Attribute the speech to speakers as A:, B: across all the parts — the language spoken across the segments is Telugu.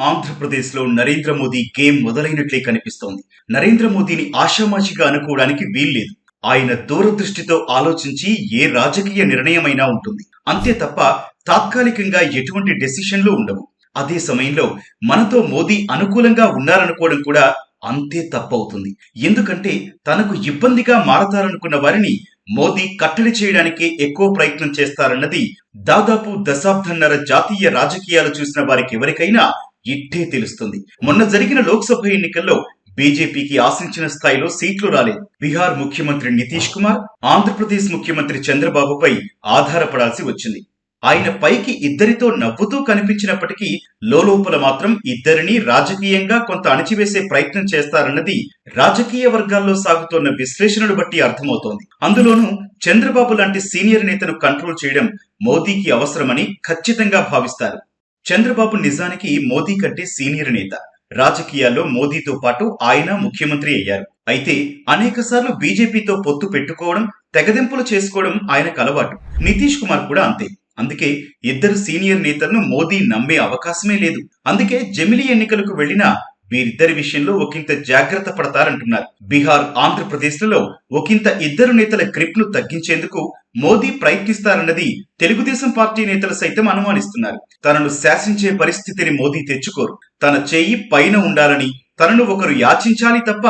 A: ఆంధ్రప్రదేశ్లో నరేంద్ర మోదీ గేమ్ మొదలైనట్లే కనిపిస్తోంది. నరేంద్ర మోదీని ఆషామాషిగా అనుకోవడానికి వీల్లేదు. ఆయన దూరదృష్టితో ఆలోచించి ఏ రాజకీయ నిర్ణయమైనా ఉంటుంది. అంతే తప్ప తాత్కాలికంగా ఎటువంటి డెసిషన్లు ఉండవు. అదే సమయంలో మనతో మోదీ అనుకూలంగా ఉన్నారనుకోవడం కూడా అంతే తప్పవుతుంది. ఎందుకంటే తనకు ఇబ్బందిగా మారతారనుకున్న వారిని మోదీ కట్టడి చేయడానికే ఎక్కువ ప్రయత్నం చేస్తారన్నది దాదాపు దశాబ్దన్నర జాతీయ రాజకీయాలు చూసిన వారికి ఎవరికైనా ఇట్టే తెలుస్తుంది. మొన్న జరిగిన లోక్సభ ఎన్నికల్లో బీజేపీకి ఆశించిన స్థాయిలో సీట్లు రాలేదు. బీహార్ ముఖ్యమంత్రి నితీష్ కుమార్ ఆంధ్రప్రదేశ్ ముఖ్యమంత్రి చంద్రబాబుపై ఆధారపడాల్సి వచ్చింది. ఆయన పైకి ఇద్దరితో నవ్వుతూ కనిపించినప్పటికీ లోపల మాత్రం ఇద్దరిని రాజకీయంగా కొంత అణచివేసే ప్రయత్నం చేస్తారన్నది రాజకీయ వర్గాల్లో సాగుతోన్న విశ్లేషణను బట్టి అర్థమవుతోంది. అందులోనూ చంద్రబాబు లాంటి సీనియర్ నేతను కంట్రోల్ చేయడం మోదీకి అవసరమని ఖచ్చితంగా భావిస్తారు. చంద్రబాబు నిజానికి మోదీ కంటే సీనియర్ నేత. రాజకీయాల్లో మోదీతో పాటు ఆయన ముఖ్యమంత్రి అయ్యారు. అయితే అనేక సార్లు బీజేపీతో పొత్తు పెట్టుకోవడం తెగదెంపులు చేసుకోవడం ఆయనకు అలవాటు. నితీష్ కుమార్ కూడా అంతే. అందుకే ఇద్దరు సీనియర్ నేతలను మోదీ నమ్మే అవకాశమే లేదు. అందుకే జమిలీ ఎన్నికలకు వెళ్ళిన వీరిద్దరి విషయంలో ఒకంత జాగ్రత్త పడతారంటున్నారు. బీహార్ ఆంధ్రప్రదేశ్లలో ఒకంత ఇద్దరు నేతల గ్రిప్ను తగ్గించేందుకు మోదీ ప్రయత్నిస్తారన్నది తెలుగుదేశం పార్టీ నేతలు సైతం అనుమానిస్తున్నారు. తనను శాసించే పరిస్థితిని మోదీ తెచ్చుకోరు. తన చేయి పైన ఉండాలని తనను ఒకరు యాచించాలి తప్ప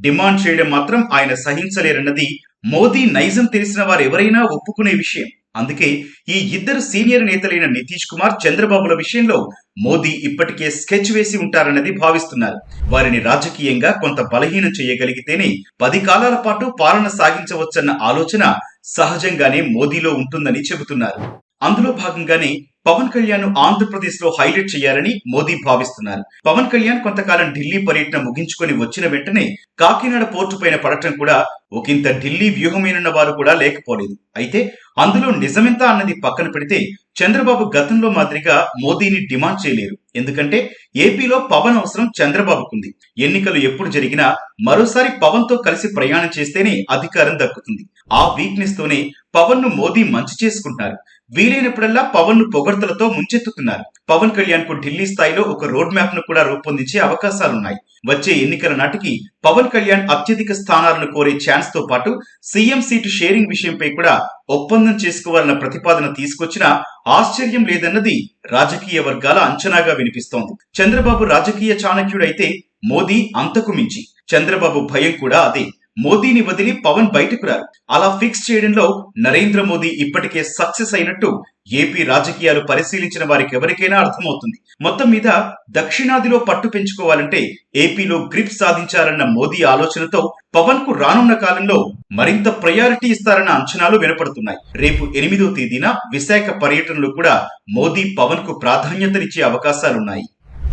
A: డిమాండ్ చేయడం మాత్రం ఆయన సహించలేరన్నది మోదీ నైజం తెలిసిన వారు ఎవరైనా ఒప్పుకునే విషయం. అందుకే ఈ ఇద్దరు సీనియర్ నేతలైన నితీష్ కుమార్ చంద్రబాబుల విషయంలో మోదీ ఇప్పటికే స్కెచ్ వేసి ఉంటారన్నది భావిస్తున్నారు. వారిని రాజకీయంగా కొంత బలహీనం చేయగలిగితేనే పది కాలాల పాటు పాలన సాగించవచ్చన్న ఆలోచన సహజంగానే మోదీలో ఉంటుందని చెబుతున్నారు. అందులో భాగంగానే పవన్ కళ్యాణ్ ఆంధ్రప్రదేశ్లో హైలైట్ చేయాలని మోదీ భావిస్తున్నారు. పవన్ కళ్యాణ్ కొంతకాలం ఢిల్లీ పర్యటన ముగించుకొని వచ్చిన వెంటనే కాకినాడ పోర్టు పైన పడటం కూడా ఒకంత ఢిల్లీ వ్యూహమేనున్న వారు కూడా లేకపోలేదు. అయితే అందులో నిజమెంత అన్నది పక్కన పెడితే చంద్రబాబు గతంలో మాదిరిగా మోదీని డిమాండ్ చేయలేరు. ఎందుకంటే ఏపీలో పవన్ అవసరం చంద్రబాబుకుంది. ఎన్నికలు ఎప్పుడు జరిగినా మరోసారి పవన్తో కలిసి ప్రయాణం చేస్తేనే అధికారం దక్కుతుంది. ఆ వీక్నెస్ తోనే పవన్ను మోదీ మంచి చేసుకుంటారు వీలైనప్పుడల్లా పవన్ను పొగడ్తలతో ముంచెత్తుతున్నారు. పవన్ కళ్యాణ్కు ఢిల్లీ స్థాయిలో ఒక రోడ్ మ్యాప్ను కూడా రూపొందించే అవకాశాలున్నాయి. వచ్చే ఎన్నికల నాటికి పవన్ కళ్యాణ్ అత్యధిక స్థానాలను కోరే ఛాన్స్తో పాటు సీఎం సీటు షేరింగ్ విషయంపై కూడా ఒప్పందం చేసుకోవాలన్న ప్రతిపాదన తీసుకొచ్చినా ఆశ్చర్యం లేదన్నది రాజకీయ వర్గాల అంచనాగా వినిపిస్తోంది. చంద్రబాబు రాజకీయ చాణక్యుడైతే మోదీ అంతకు మించి. చంద్రబాబు భయం కూడా అదే. మోదీని వదిలి పవన్ బయటకు రారు. అలా ఫిక్స్ చేయడంలో నరేంద్ర మోదీ ఇప్పటికే సక్సెస్ అయినట్టు ఏపీ రాజకీయాలు పరిశీలించిన వారికి ఎవరికైనా అర్థమవుతుంది. మొత్తం మీద దక్షిణాదిలో పట్టు పెంచుకోవాలంటే ఏపీలో గ్రిప్ సాధించాలన్న మోదీ ఆలోచనతో పవన్కు రానున్న కాలంలో మరింత ప్రయారిటీ ఇస్తారన్న అంచనాలు వినపడుతున్నాయి. రేపు ఎనిమిదో తేదీన విశాఖ పర్యటనలో కూడా మోదీ పవన్కు ప్రాధాన్యతనిచ్చే అవకాశాలున్నాయి.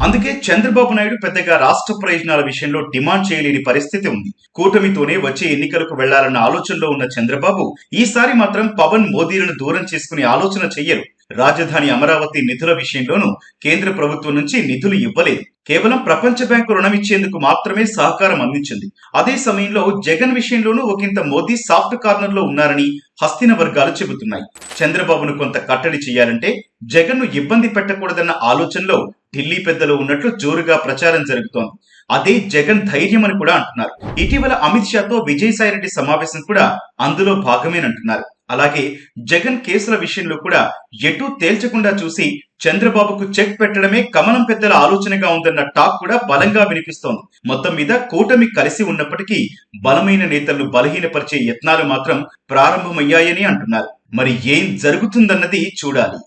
A: అందుకే చంద్రబాబు నాయుడు పెద్దగా రాష్ట్ర ప్రయోజనాల విషయంలో డిమాండ్ చేయలేని పరిస్థితి ఉంది. కూటమితోనే వచ్చే ఎన్నికలకు వెళ్ళాలన్న ఆలోచనలో ఉన్న చంద్రబాబు ఈసారి మాత్రం పవన్ మోదీలను దూరం చేసుకునే ఆలోచన చెయ్యరు. రాజధాని అమరావతి నిధుల విషయంలోనూ కేంద్ర ప్రభుత్వం నుంచి నిధులు ఇవ్వలేదు. కేవలం ప్రపంచ బ్యాంకు రుణం ఇచ్చేందుకు మాత్రమే సహకారం అందించింది. అదే సమయంలో జగన్ విషయంలోనూ ఒకంత మోదీ సాఫ్ట్ కార్నర్లో ఉన్నారని హస్తిన వర్గాలు చెబుతున్నాయి. చంద్రబాబును కొంత కట్టడి చేయాలంటే జగన్ను ఇబ్బంది పెట్టకూడదన్న ఆలోచనలో ఢిల్లీ పెద్దలు ఉన్నట్లు జోరుగా ప్రచారం జరుగుతోంది. అదే జగన్ ధైర్యం అని కూడా అంటున్నారు. ఇటీవల అమిత్ షాతో విజయసాయిరెడ్డి సమావేశం కూడా అందులో భాగమేనంటున్నారు. అలాగే జగన్ కేసుల విషయంలో కూడా ఎటూ తేల్చకుండా చూసి చంద్రబాబుకు చెక్ పెట్టడమే కమలం పెద్దల ఆలోచనగా ఉందన్న టాక్ కూడా బలంగా వినిపిస్తోంది. మొత్తం మీద కూటమి కలిసి ఉన్నప్పటికీ బలమైన నేతలను బలహీనపరిచే యత్నాలు మాత్రం ప్రారంభమయ్యాయని అంటున్నారు. మరి ఏం జరుగుతుందన్నది చూడాలి.